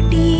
ஓட்டி